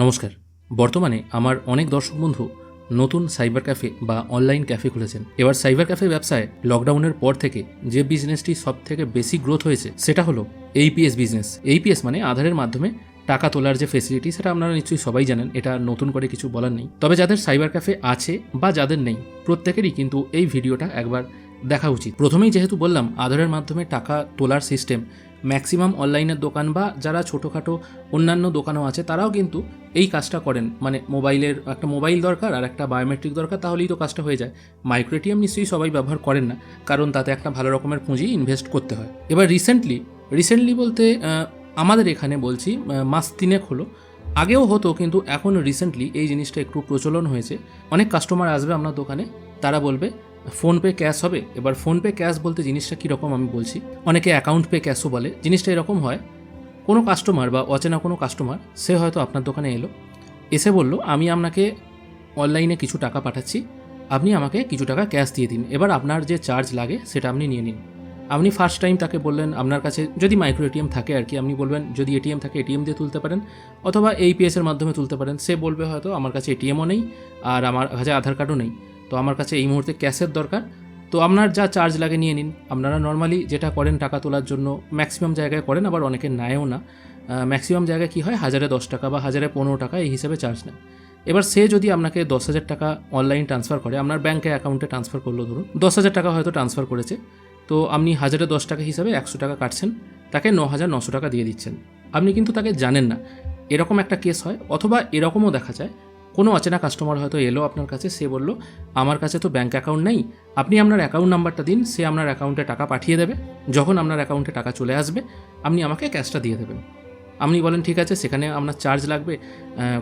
নমস্কার। বর্তমানে আমার অনেক দর্শক বন্ধু নতুন সাইবার ক্যাফে বা অনলাইন ক্যাফে খুলেছেন। এবার সাইবার ক্যাফে ব্যবসায় লকডাউনের পর থেকে যে বিজনেসটি সব থেকে বেশি গ্রোথ হয়েছে, সেটা হলো এইপিএস বিজনেস এইপিএস মানে আধারের মাধ্যমে টাকা তোলার যে ফেসিলিটি সেটা আপনারা নিশ্চয়ই সবাই জানেন, এটা নতুন করে কিছু বলার নেই। তবে যাদের সাইবার ক্যাফে আছে বা যাদের নেই, প্রত্যেকেরই কিন্তু এই ভিডিওটা একবার দেখা উচিত। প্রথমেই যেহেতু বললাম, আধারের মাধ্যমে টাকা তোলার সিস্টেম ম্যাক্সিমাম অনলাইনের দোকান বা যারা ছোটোখাটো অন্যান্য দোকানও আছে, তারাও কিন্তু এই কাজটা করেন। মানে মোবাইলের একটা মোবাইল দরকার আর একটা বায়োমেট্রিক দরকার, তাহলেই তো কাজটা হয়ে যায়। মাইক্রো এটিএম নিশ্চয়ই সবাই ব্যবহার করেন না, কারণ তাতে একটা ভালো রকমের পুঁজি ইনভেস্ট করতে হয়। এবার রিসেন্টলি রিসেন্টলি বলতে আমাদের এখানে বলছি মাস তিনেক হলো। আগেও হতো, কিন্তু এখন রিসেন্টলি এই জিনিসটা একটু প্রচলন হয়েছে। অনেক কাস্টমার আসবে আপনার দোকানে, তারা বলবে ফোনপে ক্যাশ হবে? এবার ফোনপে ক্যাশ বলতে জিনিসটা কীরকম আমি বলছি। অনেকে অ্যাকাউন্ট পে ক্যাশও বলে। জিনিসটা এরকম হয়, কোনো কাস্টমার বা অচেনা কোনো কাস্টমার সে হয়তো আপনার দোকানে এলো, এসে বলল, আমি আপনাকে অনলাইনে কিছু টাকা পাঠাচ্ছি। আপনি আমাকে কিছু টাকা ক্যাশ দিয়ে দিন। এবার আপনার যে চার্জ লাগে, সেটা আপনি নিয়ে নিন। আপনি ফার্স্ট টাইম তাকে বললেন, আপনার কাছে যদি মাইক্রো এটিএম থাকে আর কি, আপনি বলবেন, যদি এটিএম থাকে এটিএম দিয়ে তুলতে পারেন। অথবা এইপিএস এর মাধ্যমে তুলতে পারেন। সে বলবে হয়তো, আমার কাছে এটিএমও নেই, আর আমার কাছে আধার কার্ডও নেই। তো আমার কাছে এই মুহূর্তে ক্যাশের দরকার। তো আপনার যা চার্জ লাগে নিয়ে নিন। আপনারা নর্মালি যেটা করেন টাকা তোলার জন্য ম্যাক্সিমাম জায়গায় করেন, আবার অনেকে নেয়ও না। ম্যাক্সিমাম জায়গায় কী হয়? হাজারে দশ টাকা বা হাজারে পনেরো টাকা এই হিসাবে চার্জ নেয় এবার সে যদি আপনাকে দশ হাজার টাকা অনলাইন ট্রান্সফার করে, আপনার ব্যাঙ্কে অ্যাকাউন্টে ট্রান্সফার করল ধরুন, দশ হাজার টাকা হয়তো ট্রান্সফার করেছে। তো আপনি হাজারে দশ টাকা হিসাবে একশো টাকা কাটছেন, তাকে ন হাজার নশো টাকা দিয়ে দিচ্ছেন। আপনি কিন্তু তাকে জানেন না। এরকম একটা কেস হয়, অথবা এরকমও দেখা যায় কোনো অচেনা কাস্টমার হয়তো এলো আপনার কাছে, সে বলল, আমার কাছে তো ব্যাঙ্ক অ্যাকাউন্ট নেই, আপনি আপনার অ্যাকাউন্ট নাম্বারটা দিন, সে আপনার অ্যাকাউন্টে টাকা পাঠিয়ে দেবে, যখন আপনার অ্যাকাউন্টে টাকা চলে আসবে, আপনি আমাকে ক্যাশটা দিয়ে দেবেন। আপনি বলেন, ঠিক আছে, সেখানে আপনার চার্জ লাগবে।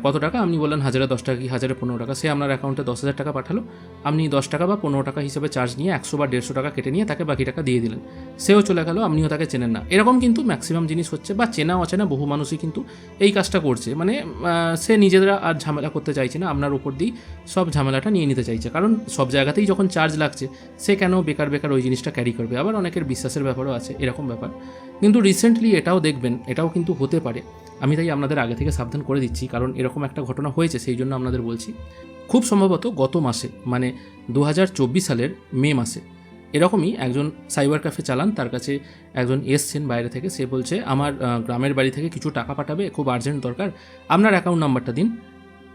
কত টাকা? আপনি বললেন হাজারে দশ টাকা কি হাজারে পনেরো টাকা। সে আপনার অ্যাকাউন্টে দশ হাজার টাকা পাঠালো। আপনি দশ টাকা বা পনেরো টাকা হিসেবে চার্জ নিয়ে একশো বা দেড়শো টাকা কেটে নিয়ে তাকে বাকি টাকা দিয়ে দিলেন। সেও চলে গেল, আপনিও তাকে চেনেন না। এরকম কিন্তু ম্যাক্সিমাম জিনিস হচ্ছে বা চেনা অচেনা বহু মানুষই কিন্তু এই কাজটা করছে। মানে সে নিজেরা আর ঝামেলা করতে চাইছে না, আপনার উপর দিয়েই সব ঝামেলাটা নিয়ে নিতে চাইছে। কারণ সব জায়গাতেই যখন চার্জ লাগছে, সে কেন বেকার বেকার ওই জিনিসটা ক্যারি করবে? আবার অনেকের বিশ্বাসের ব্যাপারও আছে, এরকম ব্যাপার। কিন্তু রিসেন্টলি এটাও দেখবেন, এটাও কিন্তু হতে পারে। আমি তাই আপনাদের আগে থেকে সাবধান করে দিচ্ছি, কারণ এরকম একটা ঘটনা হয়েছে, সেই জন্য আপনাদের বলছি। খুব সম্ভবত গত মাসে মানে দু হাজার চব্বিশ সালের মে মাসে, এরকমই একজন সাইবার ক্যাফে চালান, তার কাছে একজন এসছেন বাইরে থেকে, সে বলছে, আমার গ্রামের বাড়ি থেকে কিছু টাকা পাঠাবে, খুব আর্জেন্ট দরকার, আপনার অ্যাকাউন্ট নাম্বারটা দিন,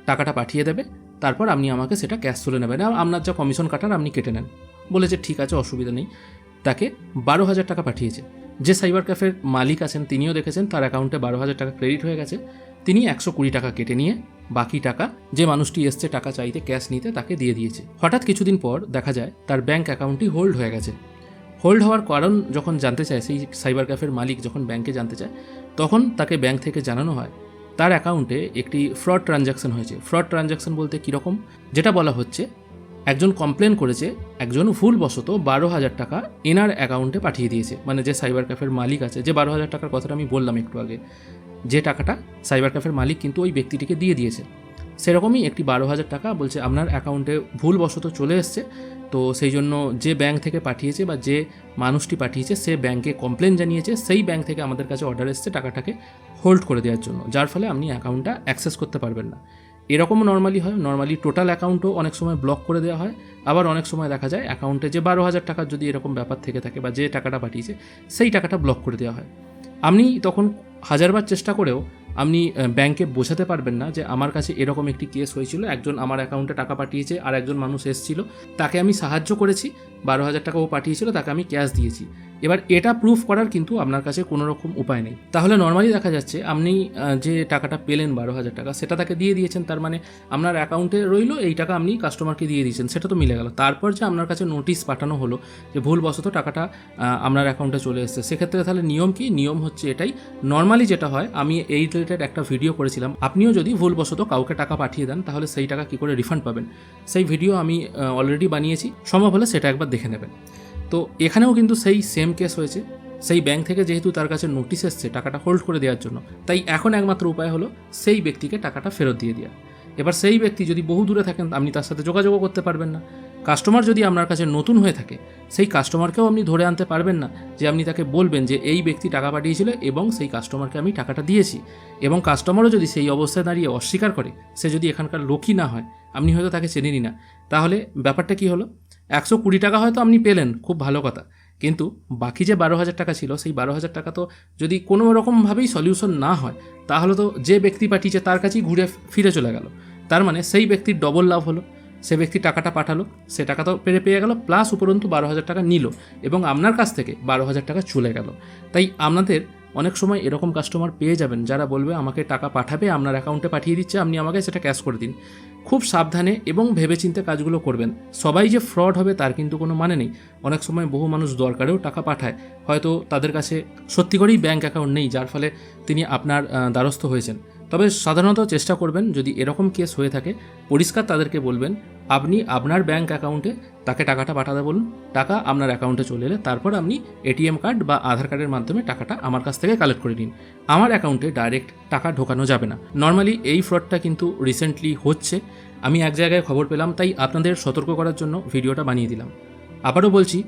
টাকাটা পাঠিয়ে দেবে, তারপর আপনি আমাকে সেটা ক্যাশ তুলে নেবেন আর আপনার যা কমিশন কাটার আপনি কেটে নেন। বলেছে, ঠিক আছে, অসুবিধা নেই। তাকে বারো হাজার টাকা পাঠিয়েছে। যে সাইবার ক্যাফের মালিক আছেন, তিনিও দেখেছেন, তার অ্যাকাউন্টে বারো হাজার টাকা ক্রেডিট হয়ে গেছে। তিনি একশো কুড়ি টাকা কেটে নিয়ে বাকি টাকা, যে মানুষটি এসছে টাকা চাইতে ক্যাশ নিতে, তাকে দিয়ে দিয়েছে। হঠাৎ কিছুদিন পর দেখা যায়, তার ব্যাংক অ্যাকাউন্টটি হোল্ড হয়ে গেছে। হোল্ড হওয়ার কারণ যখন জানতে চায়, সেই সাইবার ক্যাফের মালিক যখন ব্যাংকে জানতে চায়, তখন তাকে ব্যাংক থেকে জানানো হয়, তার অ্যাকাউন্টে একটি ফ্রড ট্রানজ্যাকশন হয়েছে। ফ্রড ট্রানজ্যাকশন বলতে কীরকম যেটা বলা হচ্ছে একজন কমপ্লেন করেছে, একজন ভুলবশত বারো হাজার টাকা এনার অ্যাকাউন্টে পাঠিয়ে দিয়েছে। মানে যে সাইবার ক্যাফের মালিক আছে, যে বারো হাজার টাকার কথাটা আমি বললাম একটু আগে, যে টাকাটা সাইবার ক্যাফের মালিক কিন্তু ওই ব্যক্তিটিকে দিয়ে দিয়েছে। সেরকমই একটি বারো হাজার টাকা বলছে, আপনার অ্যাকাউন্টে ভুলবশত চলে এসছে, তো সেই জন্য যে ব্যাংক থেকে পাঠিয়েছে বা যে মানুষটি পাঠিয়েছে, সে ব্যাংকে কমপ্লেন জানিয়েছে, সেই ব্যাংক থেকে আমাদের কাছে অর্ডার এসছে টাকাটাকে হোল্ড করে দেওয়ার জন্য। যার ফলে আপনি অ্যাকাউন্টটা অ্যাক্সেস করতে পারবেন না। এরকমও নর্মালি হয়। নর্মালি টোটাল অ্যাকাউন্টও অনেক সময় ব্লক করে দেওয়া হয়। আবার অনেক সময় দেখা যায় অ্যাকাউন্টে যে বারো হাজার টাকার যদি এরকম ব্যাপার থেকে থাকে বা যে টাকাটা পাঠিয়েছে, সেই টাকাটা ব্লক করে দেওয়া হয়। আপনি তখন হাজারবার চেষ্টা করেও আপনি ব্যাংকে বোঝাতে পারবেন না যে আমার কাছে এরকম একটি কেস হয়েছিল, একজন আমার অ্যাকাউন্টে টাকা পাঠিয়েছে আর একজন মানুষ এসেছিল, তাকে আমি সাহায্য করেছি। বারো হাজার টাকা ও পাঠিয়েছিল, তাকে আমি ক্যাশ দিয়েছি। এবার এটা প্রুফ করার কিন্তু আপনার কাছে কোনো রকম উপায় নেই। তাহলে নর্মালি দেখা যাচ্ছে, আপনি যে টাকাটা পেলেন বারো হাজার টাকা, সেটা তাকে দিয়ে দিয়েছেন, তার মানে আপনার অ্যাকাউন্টে রইল, এই টাকা আপনি কাস্টমারকে দিয়ে দিয়েছেন, সেটা তো মিলে গেল। তারপর যে আপনার কাছে নোটিশ পাঠানো হলো যে ভুলবশত টাকাটা আপনার অ্যাকাউন্টে চলে এসেছে, সেক্ষেত্রে তাহলে নিয়ম কি? নিয়ম হচ্ছে এটাই নর্মালি যেটা হয়, আমি এই রিলেটেড একটা ভিডিও করেছিলাম, আপনিও যদি ভুলবশত কাউকে টাকা পাঠিয়ে দেন, তাহলে সেই টাকা কী করে রিফান্ড পাবেন? সেই ভিডিও আমি অলরেডি বানিয়েছি, সম্ভব হলে সেটা একবার দেখে নেবেন। তো এখানেও কিন্তু সেই সেম কেস হয়েছে। সেই ব্যাংক থেকে যেহেতু তার কাছে নোটিশ এসছে টাকাটা হোল্ড করে দেওয়ার জন্য, তাই এখন একমাত্র উপায় হলো সেই ব্যক্তিকে টাকাটা ফেরত দিয়ে দেওয়া। এবার সেই ব্যক্তি যদি বহু দূরে থাকেন, আপনি তার সাথে যোগাযোগও করতে পারবেন না। কাস্টমার যদি আপনার কাছে নতুন হয়ে থাকে, সেই কাস্টমারকেও আপনি ধরে আনতে পারবেন না যে আপনি তাকে বলবেন যে এই ব্যক্তি টাকা পাঠিয়েছিল এবং সেই কাস্টমারকে আমি টাকাটা দিয়েছি। এবং কাস্টমারও যদি সেই অবস্থায় দাঁড়িয়ে অস্বীকার করে, সে যদি এখানকার লোকই না হয়, আপনি হয়তো তাকে চেনেনই না। তাহলে ব্যাপারটা কি হলো? একশো কুড়ি টাকা হয়তো আপনি পেলেন, খুব ভালো কথা। কিন্তু বাকি যে বারো হাজার টাকা ছিল, সেই বারো হাজার টাকা তো যদি কোনো রকমভাবেই সলিউশন না হয়, তাহলে তো যে ব্যক্তি পাঠিয়েছে তার কাছেই ঘুরে ফিরে চলে গেল। তার মানে সেই ব্যক্তির ডবল লাভ হলো। সে ব্যক্তি টাকাটা পাঠালো, সে টাকা তো পেরে পেয়ে গেল প্লাস উপরন্তু বারো হাজার টাকা নিল এবং আপনার কাছ থেকে বারো হাজার টাকা চলে গেল। তাই আপনাদের অনেক সময় এরকম কাস্টমার পেয়ে যাবেন, যারা বলবে আমাকে টাকা পাঠাবে, আপনার অ্যাকাউন্টে পাঠিয়ে দিচ্ছে, আপনি আমাকে সেটা ক্যাশ করে দিন। খুব সাবধানে এবং ভেবেচিন্তে কাজগুলো করবেন। সবাই যে ফ্রড হবে তার কিন্তু কোনো মানে নেই। অনেক সময় বহু মানুষ দরকারেও টাকা পাঠায়। হয়তো তাদের কাছে সত্যি করেই ব্যাঙ্ক অ্যাকাউন্ট নেই, যার ফলে তিনি আপনার দ্বারস্থ হয়েছেন। তবে সাধারণত চেষ্টা করবেন যদি এরকম কেস হয়ে থাকে, পরিষ্কার তাদেরকে বলবেন, আপনি আপনার ব্যাঙ্ক অ্যাকাউন্টে তাকে টাকাটা পাঠাতে বলুন। টাকা আপনার অ্যাকাউন্টে চলে এলে তারপর আপনি এটিএম কার্ড বা আধার কার্ডের মাধ্যমে টাকাটা আমার কাছ থেকে কালেক্ট করে নিন। আমার অ্যাকাউন্টে ডাইরেক্ট টাকা ঢোকানো যাবে না। নর্মালি এই ফ্রডটা কিন্তু রিসেন্টলি হচ্ছে। আমি এক জায়গায় খবর পেলাম, তাই আপনাদের সতর্ক করার জন্য ভিডিওটা বানিয়ে দিলাম। আবারও বলছি,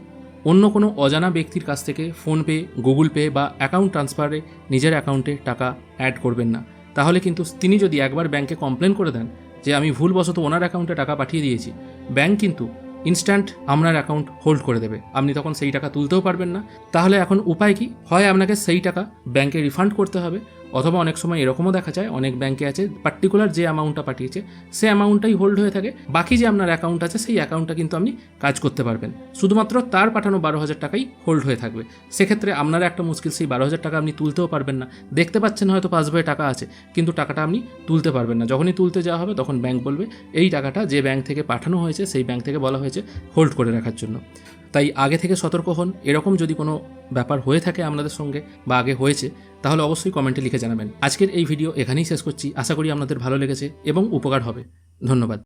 অন্য কোনো অজানা ব্যক্তির কাছ থেকে ফোনপে গুগল পে বা অ্যাকাউন্ট ট্রান্সফারে নিজের অ্যাকাউন্টে টাকা অ্যাড করবেন না। তাহলে কিন্তু তিনি যদি একবার ব্যাংকে কমপ্লেন করে দেন যে আমি ভুলবশত ওনার অ্যাকাউন্টে টাকা পাঠিয়ে দিয়েছি, ব্যাংক কিন্তু ইনস্ট্যান্ট আপনার অ্যাকাউন্ট হোল্ড করে দেবে। আপনি তখন সেই টাকা তুলতেও পারবেন না। তাহলে এখন উপায় কি? হয় আপনাকে সেই টাকা ব্যাংকে রিফান্ড করতে হবে অথবা অনেক সময় এরকমও দেখা যায়, অনেক ব্যাংকে আছে পার্টিকুলার যে অ্যামাউন্টটা পাঠিয়েছে, সে অ্যামাউন্টটাই হোল্ড হয়ে থাকে। বাকি যে আপনার অ্যাকাউন্ট আছে, সেই অ্যাকাউন্টটা কিন্তু আপনি কাজ করতে পারবেন। শুধুমাত্র তার পাঠানো বারো হাজার টাকাই হোল্ড হয়ে থাকবে। সেক্ষেত্রে আপনার একটা মুশকিল, সেই বারো হাজার টাকা আপনি তুলতেও পারবেন না। দেখতে পাচ্ছেন হয়তো পাসবইয়ে টাকা আছে, কিন্তু টাকাটা আপনি তুলতে পারবেন না। যখনই তুলতে যাওয়া হবে, তখন ব্যাংক বলবে, এই টাকাটা যে ব্যাংক থেকে পাঠানো হয়েছে, সেই ব্যাংক থেকে বলা হয়েছে হোল্ড করে রাখার জন্য। তাই আগে থেকে সতর্ক হন। এরকম যদি কোনো ব্যাপার হয়ে থাকে আপনাদের সঙ্গে বা আগে হয়েছে, তাহলে অবশ্যই কমেন্টে লিখে জানাবেন। আজকের এই ভিডিও এখানেই শেষ করছি। আশা করি আপনাদের ভালো লেগেছে এবং উপকার হবে। ধন্যবাদ।